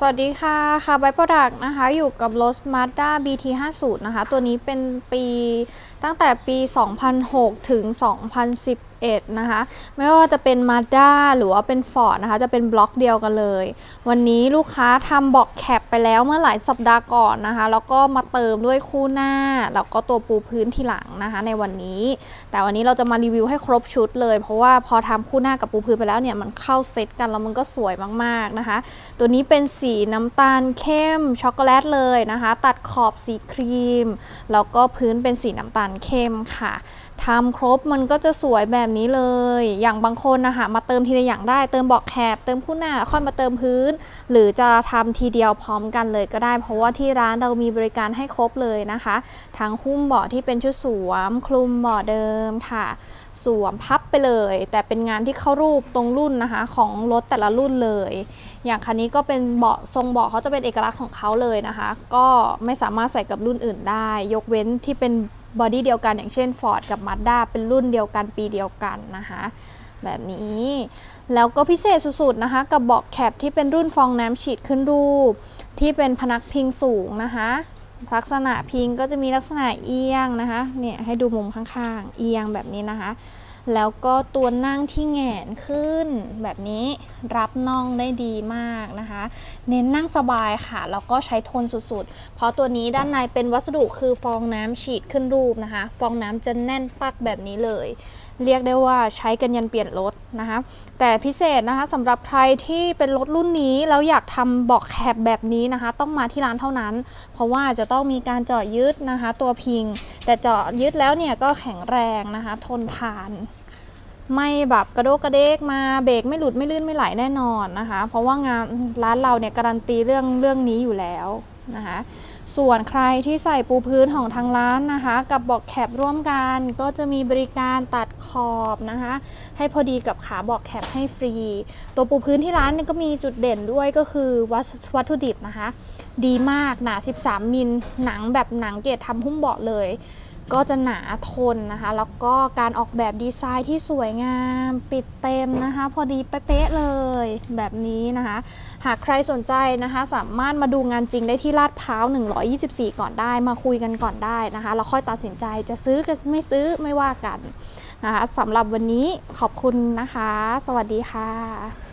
สวัสดีค่ะ ค่ะไบโปรดักนะคะ อยู่กับรถ Mazda BT50 นะคะ ตัวนี้เป็นปีตั้งแต่ปี 2006 ถึง 2010 2011 นะคะ ไม่ว่าจะเป็น Mazda หรือว่าเป็น Ford นะคะ จะเป็นบล็อกเดียวกันเลย วันนี้ลูกค้าทำบอกแคปไปแล้วเมื่อหลายสัปดาห์ก่อนนะคะ แล้วก็มาเติมด้วยคู่หน้า แล้วก็ตัวปูพื้นทีหลังนะคะในวันนี้ แต่วันนี้เราจะมารีวิวให้ครบชุดเลย เพราะว่าพอทำคู่หน้ากับปูพื้นไปแล้วเนี่ยมันเข้าเซตกันแล้วมันก็สวยมากๆนะคะ ตัวนี้เป็นสีน้ำตาลเข้มช็อกโกแลตเลยนะคะ ตัดขอบสีครีม แล้วก็พื้นเป็นสีน้ำตาลเข้มค่ะทำครบมันก็จะสวยแบบนี้เลย อย่างบางคนนะคะมาเติมทีละอย่างได้ เติมเบอกแคบเติมคู่หน้าค่อยมาเติมพื้น หรือจะทำทีเดียวพร้อมกันเลยก็ได้ เพราะว่าที่ร้านเรามีบริการให้ครบเลยนะคะ ทั้งหุ้มเบาะที่เป็นชุดสวม คลุมเบาะเดิมค่ะ สวมพับไปเลย แต่เป็นงานที่เข้ารูปตรงรุ่นนะคะ ของรถแต่ละรุ่นเลย อย่างคันนี้ก็เป็นเบาะทรงเบาะเขาจะเป็นเอกลักษณ์ของเขาเลยนะคะ ก็ไม่สามารถใส่กับรุ่นอื่นได้ ยกเว้นที่เป็น บอดี้เดียวกันอย่างเช่น Ford กับ Mazda เป็นรุ่นเดียวกันปีเดียวกันนะคะแบบนี้ แล้วก็พิเศษสุดๆนะคะกับเบาะแคปที่เป็นรุ่นฟองน้ำฉีดขึ้นรูป ที่เป็นพนักพิงสูงนะคะลักษณะพิงก็จะมีลักษณะเอียงนะคะเนี่ยให้ดูมุมข้างๆ เอียงแบบนี้นะคะ แล้วก็ตัวนั่งที่แงนขึ้น แบบนี้รับน่องได้ดีมากนะคะ เน้นนั่งสบายค่ะ แล้วก็ใช้ทนสุดๆ เพราะตัวนี้ด้านในเป็นวัสดุคือฟองน้ำฉีดขึ้นรูปนะคะ ฟองน้ำจะแน่นปักแบบนี้เลย เรียกได้ว่าใช้กันยันเปลี่ยนรถนะคะแต่พิเศษนะคะสำหรับใครที่เป็นรถรุ่นนี้แล้วอยากทำเบอกแคบแบบนี้นะคะ ต้องมาที่ร้านเท่านั้น เพราะว่าจะต้องมีการเจาะยึดนะคะ ตัวพิง แต่เจาะยึดแล้วเนี่ยก็แข็งแรงนะคะ ทนทาน ไม่แบบกระโดกกระเดกมาเบรกไม่หลุดไม่ลื่นไม่ไหลแน่นอนนะคะ เพราะว่างานร้านเราเนี่ยการันตีเรื่องเรื่องนี้อยู่แล้ว นะคะ ส่วนใครที่ใส่ปูพื้นของทางร้านนะคะ กับบอกแคบร่วมกันก็จะมีบริการตัดขอบนะคะ ให้พอดีกับขาบอกแคบให้ฟรี ตัวปูพื้นที่ร้านเนี่ยก็มีจุดเด่นด้วยก็คือวัสวัตถุดิบนะคะ ดีมากหนา 13 มิลหนังแบบหนังเกรดทำหุ้มเบาะเลย ก็จะหนาทนนะคะ แล้วก็การออกแบบดีไซน์ที่สวยงาม ปิดเต็มนะคะ พอดีเป๊ะเลยแบบนี้นะคะ หากใครสนใจนะคะ สามารถมาดูงานจริงได้ที่ลาดพร้าว 124 ก่อนได้มาคุยกันก่อนได้นะคะแล้วค่อยตัดสินใจจะซื้อจะไม่ซื้อไม่ว่ากันนะคะสำหรับวันนี้ขอบคุณนะคะ สวัสดีค่ะ